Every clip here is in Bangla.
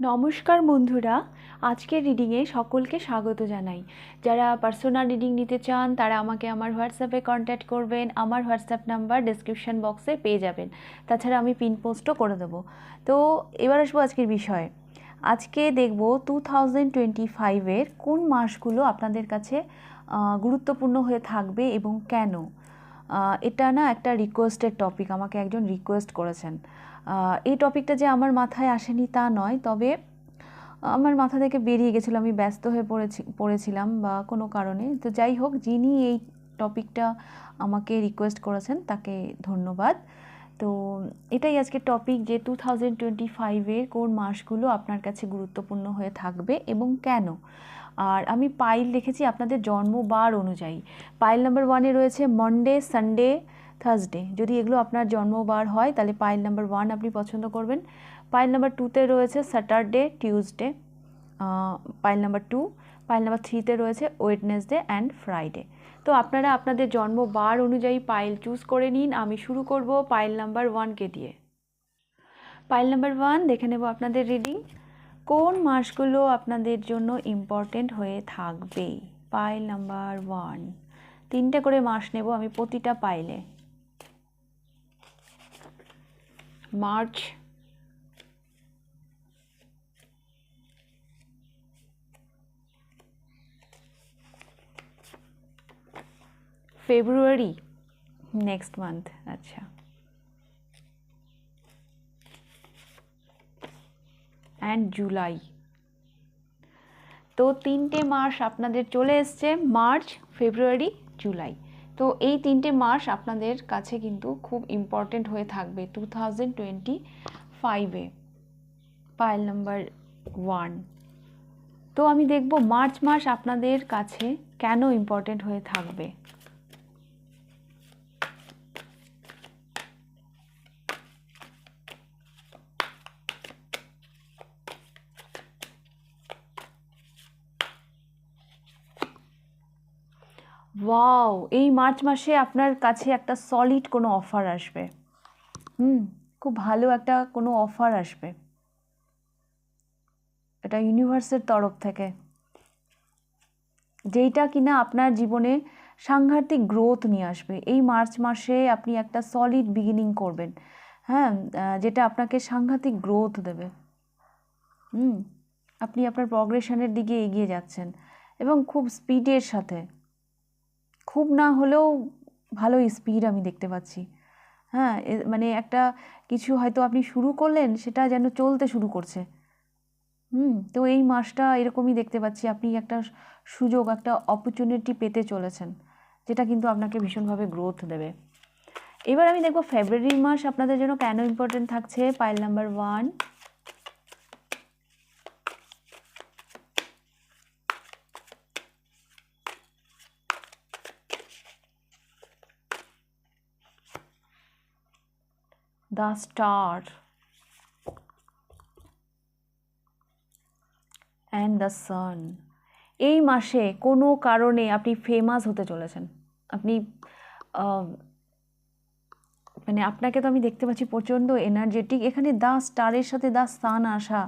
নমস্কার বন্ধুরা, আজকের রিডিংয়ে সকলকে স্বাগত জানাই। যারা পার্সোনাল রিডিং নিতে চান, তারা আমাকে আমার হোয়াটসঅ্যাপে কন্ট্যাক্ট করবেন, আমার হোয়াটসঅ্যাপ নাম্বার ডেসক্রিপশন বক্সে পেয়ে যাবেন। তাছাড়া আমি পিন পোস্টও করে দেবো। তো এবার আসব আজকের বিষয়ে। আজকে দেখব টু থাউজেন্ড টোয়েন্টি ফাইভের কোন মাসগুলো আপনাদের কাছে গুরুত্বপূর্ণ হয়ে থাকবে এবং কেন? এটা না একটা রিকোয়েস্টেড টপিক আমাকে একজন রিকোয়েস্ট করেছেন। এই টপিকটা যে আমার মাথায় আসেনি তা নয়, তবে আমার মাথা থেকে বেরিয়ে গেছিল, আমি ব্যস্ত হয়ে পড়েছি, পড়েছিলাম বা কোনো কারণে। তো যাই হোক, যিনি এই টপিকটা আমাকে রিকোয়েস্ট করেছেন, তাকে ধন্যবাদ। তো এটাই আজকে টপিক যে টু থাউজেন্ড টোয়েন্টি ফাইভের কোন মাসগুলো আপনার কাছে গুরুত্বপূর্ণ হয়ে থাকবে এবং কেন। আর আমি পাইল রেখেছি আপনাদের জন্মবার অনুযায়ী। পাইল নাম্বার ওয়ানে রয়েছে মন্ডে সানডে থার্সডে যদি এগুলো আপনার জন্মবার হয়, তাহলে পাইল নাম্বার ওয়ান আপনি পছন্দ করবেন। পাইল নাম্বার টুতে রয়েছে Saturday Tuesday pile number two pile number থ্রিতে রয়েছে ওয়েডনেসডে অ্যান্ড ফ্রাইডে তো আপনারা আপনাদের জন্মবার অনুযায়ী পাইল চুজ করে নিন। আমি শুরু করব পাইল নাম্বার ওয়ানকে দিয়ে। পাইল নাম্বার ওয়ান দেখে নেব আপনাদের রিডিং কোন মাসগুলো আপনাদের জন্য ইম্পর্টেন্ট হয়ে থাকবে পাইল নাম্বার ওয়ান তিনটে করে মাস নেব আমি প্রতিটা পাইলে মার্চ ফেব্রুয়ারি নেক্সট মান্থ আচ্ছা। অ্যান্ড জুলাই তো তিনটে মাস আপনাদের চলে এসছে মার্চ ফেব্রুয়ারি জুলাই তো এই তিনটে মাস আপনাদের কাছে কিন্তু খুব ইম্পর্টেন্ট হয়ে থাকবে টু থাউজেন্ড টোয়েন্টি ফাইভে পাইল নাম্বার ওয়ান তো আমি দেখব মার্চ মাস আপনাদের কাছে কেন ইম্পর্টেন্ট হয়ে থাকবে। ওয়াও এই মার্চ মাসে আপনার কাছে একটা সলিড কোনো অফার আসবে। হুম, খুব ভালো একটা কোনো অফার আসবে। এটা ইউনিভার্সের তরফ থেকে। যেইটা কিনা আপনার জীবনে সাংঘাতিক গ্রোথ নিয়ে আসবে। এই মার্চ মাসে আপনি একটা সলিড বিগিনিং করবেন। হ্যাঁ যেটা আপনাকে সাংঘাতিক গ্রোথ দেবে। হুম, আপনি আপনার প্রগ্রেশনের দিকে এগিয়ে যাচ্ছেন। এবং খুব স্পিডের সাথে। খুব না হলেও ভালো স্পিড আমি দেখতে পাচ্ছি। হ্যাঁ মানে একটা কিছু হয়তো আপনি শুরু করলেন, সেটা যেন চলতে শুরু করছে। হুম, তো এই মাসটা এরকমই দেখতে পাচ্ছি। আপনি একটা সুযোগ, একটা অপরচুনিটি পেতে চলেছেন, যেটা কিন্তু আপনাকে ভীষণভাবে গ্রোথ দেবে। এবার আমি দেখব ফেব্রুয়ারি মাস আপনাদের জন্য কেন ইম্পর্টেন্ট থাকছে? Pile number one the star and the sun এই মাসে কোনো কারণে আপনি ফেমাস হতে চলেছেন? আপনি মানে আপনাকে তো আমি দেখতে পাচ্ছি প্রচণ্ড এনার্জেটিক এখানে দা স্টারের সাথে দা সান আসা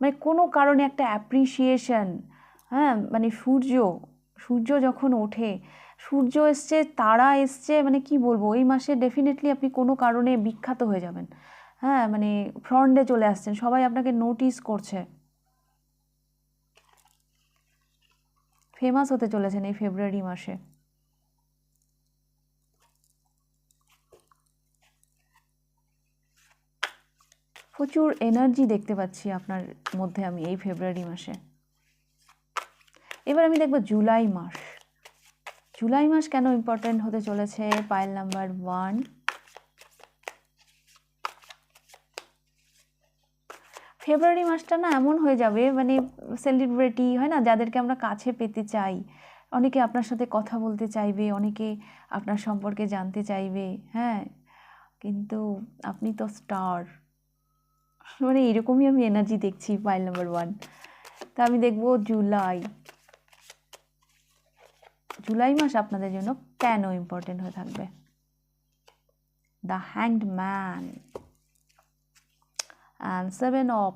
মানে কোনো কারণে একটা অ্যাপ্রিসিয়েশন হ্যাঁ মানে সূর্য সূর্য যখন ওঠে সূর্য এসছে, তারা এসছে মানে কি বলব, এই মাসে ডেফিনেটলি আপনি কোনো কারণে বিখ্যাত হয়ে যাবেন। হ্যাঁ মানে ফ্রন্টে চলে আসছেন, সবাই আপনাকে নোটিস করছে। ফেমাস হতে চলেছেন এই ফেব্রুয়ারি মাসে। প্রচুর এনার্জি দেখতে পাচ্ছি আপনার মধ্যে আমি এই ফেব্রুয়ারি মাসে। এবার আমি দেখব জুলাই মাস। জুলাই মাস কেন ইম্পর্টেন্ট হতে চলেছে? পাইল নাম্বার ওয়ান ফেব্রুয়ারি মাসটা না এমন হয়ে যাবে মানে সেলিব্রিটি হয় না, যাদেরকে আমরা কাছে পেতে চাই। অনেকে আপনার সাথে কথা বলতে চাইবে, অনেকে আপনার সম্পর্কে জানতে চাইবে হ্যাঁ? কিন্তু আপনি তো স্টার মানে এরকমই আমি এনার্জি দেখছি পাইল নাম্বার ওয়ান তা আমি দেখব জুলাই। জুলাই মাস আপনাদের জন্য কেন ইম্পর্টেন্ট হয়ে থাকবে? The hanged man and seven of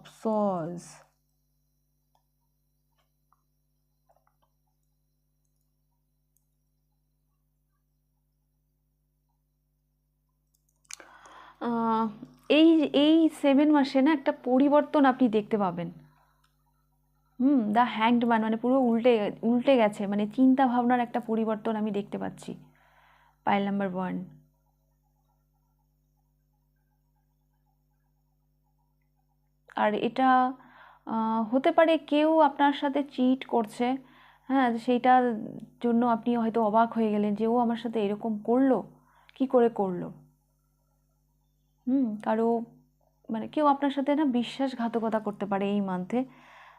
এই এই সেভেন মাসে না একটা পরিবর্তন আপনি দেখতে পাবেন। হুম দ্য হ্যাংড ম্যান মানে পুরো উল্টে উল্টে গেছে মানে চিন্তা ভাবনার একটা পরিবর্তন আমি দেখতে পাচ্ছি। পাইল নাম্বার ওয়ান আর এটা হতে পারে কেউ আপনার সাথে চিট করছে হ্যাঁ সেইটার জন্য আপনি হয়তো অবাক হয়ে গেলেন যে ও আমার সাথে এরকম করল, কি করে করল? হুম, কারও মানে কেউ আপনার সাথে না বিশ্বাসঘাতকতা করতে পারে এই মান্থে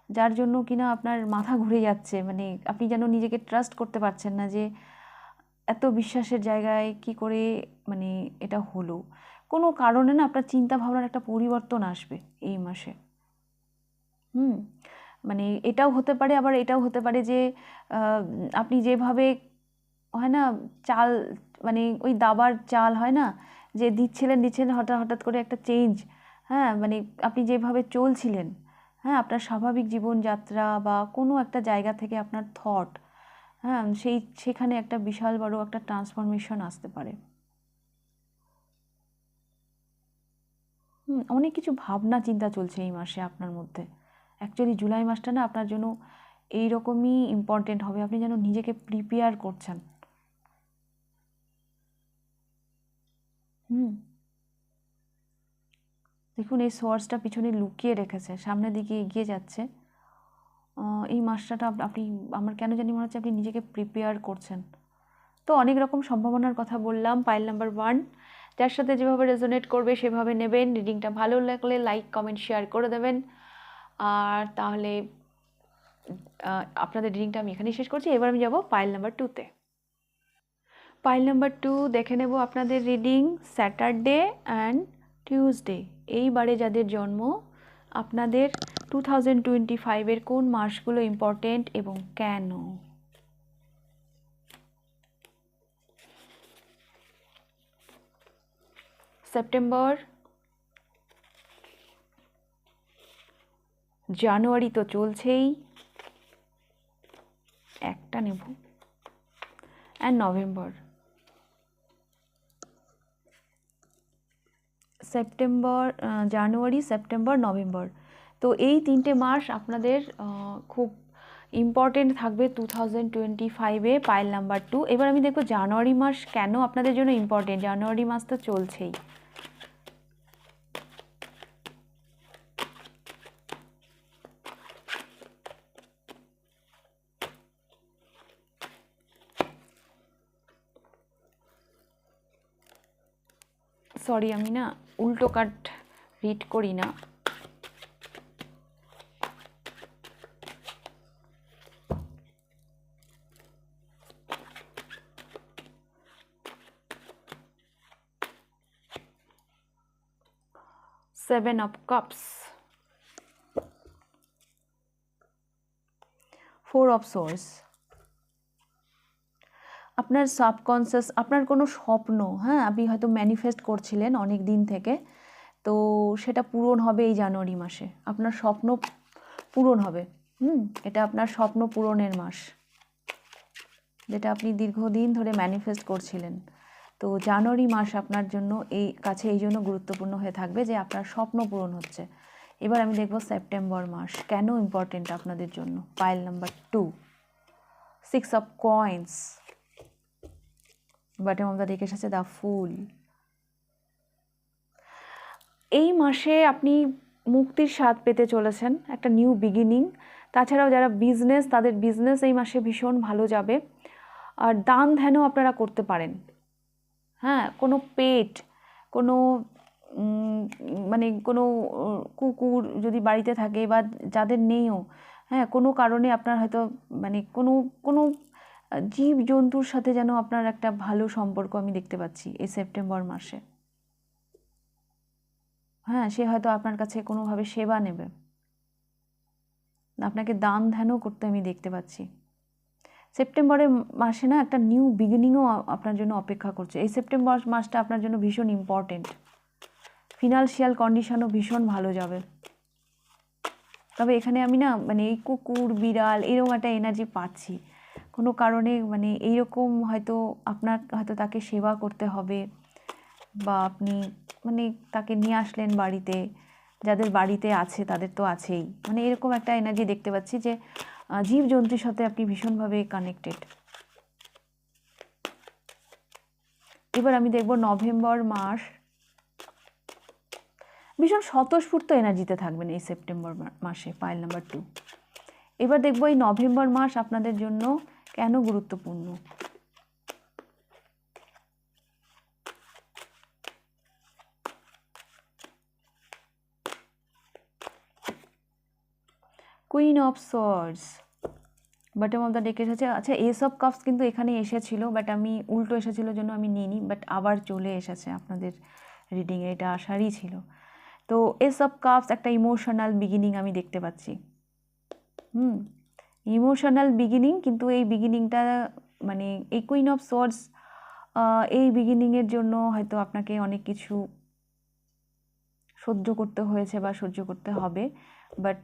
যার জন্য কিনা আপনার মাথা ঘুরে যাচ্ছে। মানে আপনি যেন নিজেকে ট্রাস্ট করতে পারছেন না যে, এত বিশ্বাসের জায়গায় কি করে মানে এটা হলো। কোনো কারণে না আপনার চিন্তা ভাবনার একটা পরিবর্তন আসবে এই মাসে। হুম মানে এটাও হতে পারে, আবার এটাও হতে পারে যে আপনি যেভাবে হয় না, চাল মানে ওই দাবার চাল হয় না, যে দিচ্ছিলেন দিচ্ছিলেন, হঠাৎ হঠাৎ করে একটা চেঞ্জ হ্যাঁ মানে আপনি যেভাবে চলছিলেন হ্যাঁ আপনার স্বাভাবিক জীবনযাত্রা বা কোনো একটা জায়গা থেকে আপনার থট হ্যাঁ সেই, সেখানে একটা বিশাল বড় একটা ট্রান্সফরমেশন আসতে পারে। অনেক কিছু ভাবনা চিন্তা চলছে এই মাসে আপনার মধ্যে। অ্যাকচুয়ালি জুলাই মাসটা না আপনার জন্য এই রকমই ইম্পর্টেন্ট হবে, আপনি যেন নিজেকে প্রিপেয়ার করছেন। হুম। দেখুন, এই সোর্সটা পিছনে লুকিয়ে রেখেছে, সামনের দিকে এগিয়ে যাচ্ছে। এই মাসটাটা আপনি, আমার কেন জানি মনে হচ্ছে আপনি নিজেকে প্রিপেয়ার করছেন। তো অনেক রকম সম্ভাবনার কথা বললাম পাইল নাম্বার ওয়ান যার সাথে যেভাবে রেজোনেট করবে সেভাবে নেবেন রিডিংটা ভালো লাগলে লাইক কমেন্ট শেয়ার করে দেবেন। আর তাহলে আপনাদের রিডিংটা আমি এখানেই শেষ করছি, এবার আমি যাব পাইল নাম্বার টুতে পাইল নাম্বার টু দেখে নেব আপনাদের রিডিং স্যাটারডে অ্যান্ড টিউসডে এইবারে যাদের জন্ম, আপনাদের টু থাউজেন্ড টোয়েন্টি ফাইভের কোন মাসগুলো ইম্পর্টেন্ট এবং কেন? সেপ্টেম্বর জানুয়ারি তো চলছেই। একটা নেব। And November September January, September, November. তো এই তিনটে মাস আপনাদের খুব ইম্পর্টেন্ট থাকবে টু থাউজেন্ড টোয়েন্টি ফাইভে পাইল নাম্বার টু এবার আমি দেখব জানুয়ারি মাস কেন আপনাদের জন্য ইম্পর্টেন্ট জানুয়ারি মাস তো চলছেই। সরি আমি না উল্টো কাট রিড করি না। Seven of cups four of swords আপনার সাবকনসিয়াস আপনার কোনো স্বপ্ন হ্যাঁ? আপনি হয়তো ম্যানিফেস্ট করছিলেন অনেক দিন থেকে। তো সেটা পূরণ হবে এই জানুয়ারি মাসে। আপনার স্বপ্ন পূরণ হবে। হুম? এটা আপনার স্বপ্ন পূরণের মাস। যেটা আপনি দীর্ঘদিন ধরে ম্যানিফেস্ট করছিলেন। তো জানুয়ারি মাস আপনার জন্য এই, কাছে এই জন্য গুরুত্বপূর্ণ হয়ে থাকবে যে আপনার স্বপ্ন পূরণ হচ্ছে। এবার আমি দেখব সেপ্টেম্বর মাস। কেন ইম্পর্টেন্ট আপনাদের জন্য? Pile number two six of coins bottom the deck এসেছে দ্য ফুল। এই মাসে আপনি মুক্তির স্বাদ পেতে চলেছেন, একটা নিউ বিগিনিং। তাছাড়াও যারা বিজনেস, তাদের বিজনেস এই মাসে ভীষণ ভালো যাবে। আর দান ধ্যানও আপনারা করতে পারেন। হ্যাঁ কোনো পেট, কোনো মানে কোনো কুকুর যদি বাড়িতে থাকে বা যাদের নেইও হ্যাঁ কোনো কারণে আপনার হয়তো মানে কোনো কোনো জীব জন্তুর সাথে যেন আপনার একটা ভালো সম্পর্ক আমি দেখতে পাচ্ছি এই সেপ্টেম্বর মাসে। হ্যাঁ সে হয়তো আপনার কাছে কোনোভাবে সেবা নেবে। আপনাকে দান ধ্যানও করতে আমি দেখতে পাচ্ছি। সেপ্টেম্বরের মাসে না একটা নিউ বিগিনিংও আপনার জন্য অপেক্ষা করছে। এই সেপ্টেম্বর মাসটা আপনার জন্য ভীষণ ইম্পর্টেন্ট ফিনান্সিয়াল কন্ডিশনও ভীষণ ভালো যাবে। তবে এখানে আমি না মানে এই কুকুর, বিড়াল এরকম একটা এনার্জি পাচ্ছি। কোনো কারণে মানে এইরকম হয়তো আপনার হয়তো তাকে সেবা করতে হবে বা আপনি মানে তাকে নিয়ে আসলেন বাড়িতে, যাদের বাড়িতে আছে তাদের তো আছেই। মানে এরকম একটা এনার্জি দেখতে পাচ্ছি যে জীবজন্তুর সাথে আপনি ভীষণভাবে কানেক্টেড এবার আমি দেখব নভেম্বর মাস ভীষণ স্বতঃস্ফূর্ত এনার্জিতে থাকবেন এই সেপ্টেম্বর মাসে পাইল নাম্বার টু এবার দেখব এই নভেম্বর মাস আপনাদের জন্য কেন গুরুত্বপূর্ণ? Queen of swords bottom of the deck এসেছে। আচ্ছা এস অফ কাপস কিন্তু এখানে এসেছিল বাট আমি উল্টো এসেছিল জন্য আমি নিইনি বাট আবার চলে এসেছে আপনাদের রিডিংয়ে এটা আসারই ছিল। তো এস অফ কাপস একটা ইমোশনাল বিগিনিং আমি দেখতে পাচ্ছি। হুম। ইমোশনাল বিগিনিং কিন্তু এই বিগিনিংটা মানে এই কুইন অফ সোর্স এই বিগিনিংয়ের জন্য হয়তো আপনাকে অনেক কিছু সহ্য করতে হয়েছে বা সহ্য করতে হবে বাট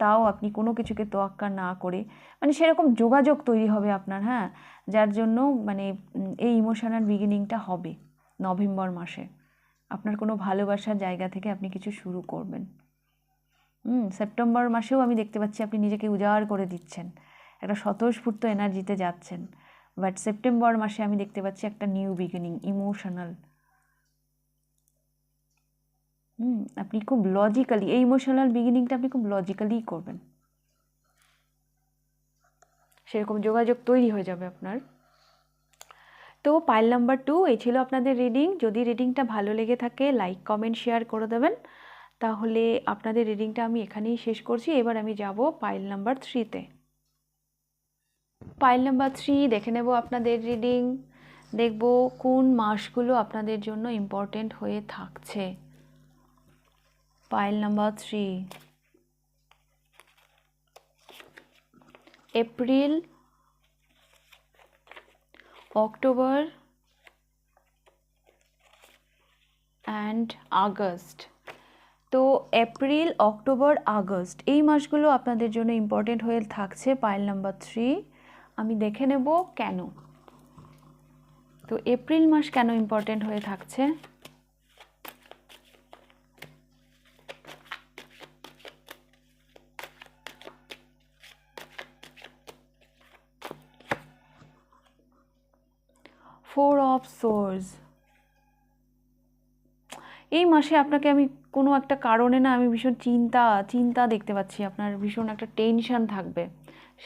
তাও আপনি কোনো কিছুকে তোয়াক্কা না করে মানে সেরকম যোগাযোগ তৈরি হবে আপনার হ্যাঁ? যার জন্য মানে এই ইমোশনাল বিগিনিংটা হবে নভেম্বর মাসে। আপনার কোনো ভালোবাসার জায়গা থেকে আপনি কিছু শুরু করবেন। হুম, সেপ্টেম্বর মাসেও আমি দেখতে পাচ্ছি আপনি নিজেকে উজাড় করে দিচ্ছেন। একটা স্বতঃস্ফূর্ত এনার্জিতে যাচ্ছেন। বাট সেপ্টেম্বর মাসে আমি দেখতে পাচ্ছি একটা নিউ বিগিনিং, ইমোশনাল। হুম, আপনি খুব লজিক্যালি, এই ইমোশনাল বিগিনিংটা আপনি খুব লজিক্যালি করবেন। সেরকম যোগাযোগ তৈরি হয়ে যাবে আপনার। তো পাইল নাম্বার টু, এই ছিল আপনাদের রিডিং। যদি রিডিংটা ভালো লেগে থাকে, লাইক, কমেন্ট, শেয়ার করে দেবেন। তাহলে আপনাদের রিডিংটা আমি এখানেই শেষ করছি। এবার আমি যাব পাইল নাম্বার থ্রিতে পাইল নাম্বার থ্রি দেখে নেব আপনাদের রিডিং দেখব কোন মাসগুলো আপনাদের জন্য ইম্পর্টেন্ট হয়ে থাকছে। Pile number three April, October and August. তো এপ্রিল অক্টোবর আগস্ট এই মাসগুলো আপনাদের জন্য ইম্পর্টেন্ট হয়ে থাকছে পাইল নাম্বার থ্রি আমি দেখে নেব কেন। তো এপ্রিল মাস কেন ইম্পর্টেন্ট হয়ে থাকছে? ফোর অফ সোর্স এই মাসে আপনাকে আমি কোনো একটা কারণে না আমি ভীষণ চিন্তা চিন্তা দেখতে পাচ্ছি। আপনার ভীষণ একটা টেনশন থাকবে।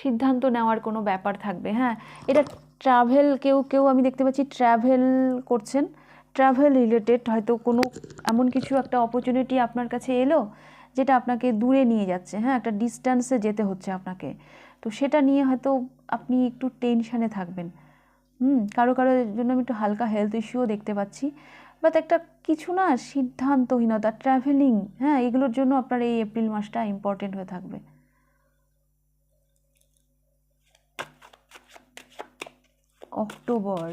সিদ্ধান্ত নেওয়ার কোনো ব্যাপার থাকবে হ্যাঁ? এটা ট্রাভেল কেউ কেউ আমি দেখতে পাচ্ছি ট্রাভেল করছেন। ট্রাভেল রিলেটেড হয়তো কোনো এমন কিছু একটা অপরচুনিটি আপনার কাছে এলো, যেটা আপনাকে দূরে নিয়ে যাচ্ছে হ্যাঁ? একটা ডিস্ট্যান্সে যেতে হচ্ছে আপনাকে। তো সেটা নিয়ে হয়তো আপনি একটু টেনশানে থাকবেন। হুম, কারও, কারোর জন্য আমি একটু হালকা হেলথ ইস্যুও দেখতে পাচ্ছি। বাট একটা কিছু না সিদ্ধান্তহীনতা ট্রাভেলিং হ্যাঁ এগুলোর জন্য আপনার এই এপ্রিল মাসটা ইম্পর্টেন্ট হয়ে থাকবে। অক্টোবর।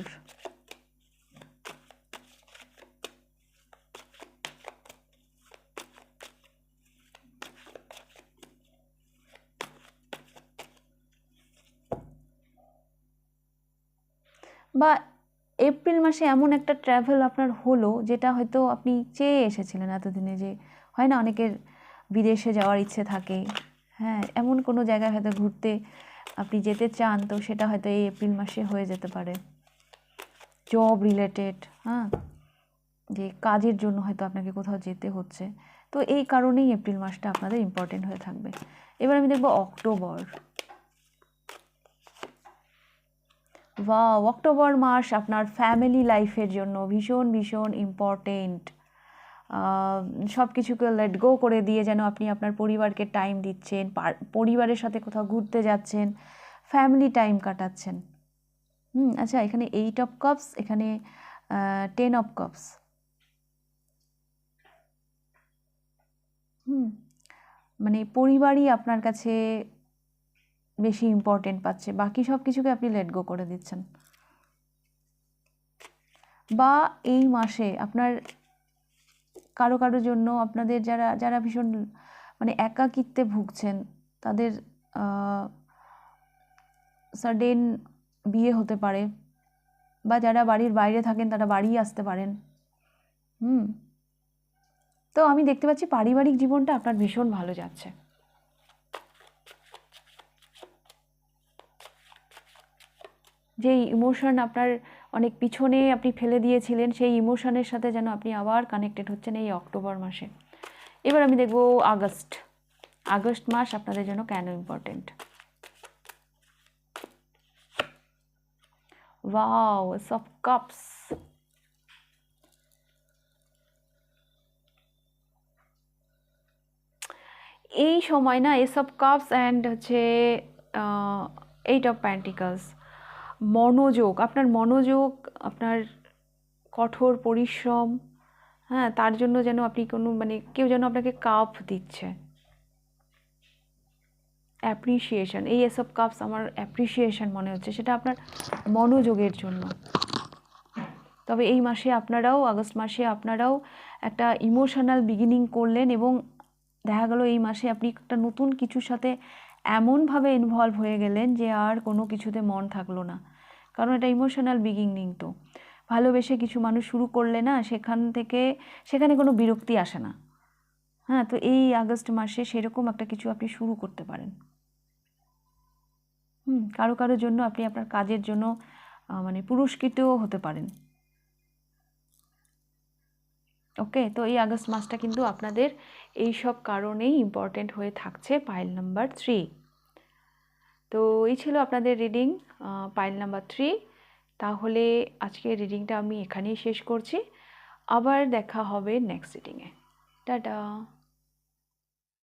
বা এপ্রিল মাসে এমন একটা ট্র্যাভেল আপনার হলো, যেটা হয়তো আপনি চেয়ে এসেছিলেন এতদিনে যে, হয় না অনেকের বিদেশে যাওয়ার ইচ্ছে থাকে। হ্যাঁ এমন কোনো জায়গায় হয়তো ঘুরতে আপনি যেতে চান, তো সেটা হয়তো এই এপ্রিল মাসে হয়ে যেতে পারে। জব রিলেটেড হ্যাঁ যে কাজের জন্য হয়তো আপনাকে কোথাও যেতে হচ্ছে। তো এই কারণেই এপ্রিল মাসটা আপনাদের ইম্পর্টেন্ট হয়ে থাকবে। এবার আমি দেখব অক্টোবর। বা অক্টোবর মাস আপনার ফ্যামিলি লাইফের জন্য ভীষণ ভীষণ ইম্পর্টেন্ট সব কিছুকে লেট গো করে দিয়ে যেন আপনি আপনার পরিবারকে টাইম দিচ্ছেন পরিবারের সাথে কোথাও ঘুরতে যাচ্ছেন ফ্যামিলি টাইম কাটাচ্ছেন। হুম আচ্ছা এখানে এইট অফ কাপস এখানে টেন অফ কাপস হুম মানে পরিবারই আপনার কাছে বেশি ইম্পর্টেন্ট পাচ্ছে। বাকি সব কিছুকে আপনি লেট গো করে দিচ্ছেন। বা এই মাসে আপনার কারও কারও জন্য আপনাদের যারা যারা ভীষণ মানে একাকিত্বে ভুগছেন, তাদের সাডেন বিয়ে হতে পারে বা যারা বাড়ির বাইরে থাকেন, তারা বাড়ি আসতে পারেন। হুম। তো আমি দেখতে পাচ্ছি পারিবারিক জীবনটা আপনার ভীষণ ভালো যাচ্ছে। যে ইমোশন আপনার অনেক পিছনে আপনি ফেলে দিয়েছিলেন, সেই ইমোশনের সাথে যেন আপনি আবার কানেক্টেড হচ্ছেন এই অক্টোবর মাসে। এবার আমি দেখব আগস্ট। আগস্ট মাস আপনাদের জন্য কেন ইম্পর্টেন্ট ওয়াও অফ কাপস এই সময় না এসব কাপস অ্যান্ড হচ্ছে এইট অফ প্যান্টিকালস মনোযোগ, আপনার মনোযোগ, আপনার কঠোর পরিশ্রম হ্যাঁ তার জন্য যেন আপনি কোনো মানে কেউ যেন আপনাকে কাপ দিচ্ছে। অ্যাপ্রিসিয়েশন এই এসব কাপস আমার অ্যাপ্রিসিয়েশন মনে হচ্ছে, সেটা আপনার মনোযোগের জন্য। তবে এই মাসে আপনারাও, আগস্ট মাসে আপনারাও একটা ইমোশনাল বিগিনিং করলেন এবং দেখা গেল এই মাসে আপনি একটা নতুন কিছুর সাথে এমনভাবে ইনভলভ হয়ে গেলেন যে আর কোনো কিছুতে মন থাকল না। কারণ এটা ইমোশনাল বিগিনিং তো। ভালোবেসে কিছু মানুষ শুরু করলে না, সেখান থেকে, সেখানে কোনো বিরক্তি আসে না। হ্যাঁ তো এই আগস্ট মাসে সেরকম একটা কিছু আপনি শুরু করতে পারেন। হুম, কারও কারোর জন্য আপনি আপনার কাজের জন্য মানে পুরস্কৃতও হতে পারেন। ওকে, তো এই আগস্ট মাসটা কিন্তু আপনাদের এই সব কারণেই ইম্পর্টেন্ট হয়ে থাকছে। পাইল নাম্বার থ্রি তো এই ছিল আপনাদের রিডিং পাইল নাম্বার থ্রি তাহলে আজকে রিডিংটা আমি এখানেই শেষ করছি। আবার দেখা হবে নেক্সট রিডিংয়ে টাটা!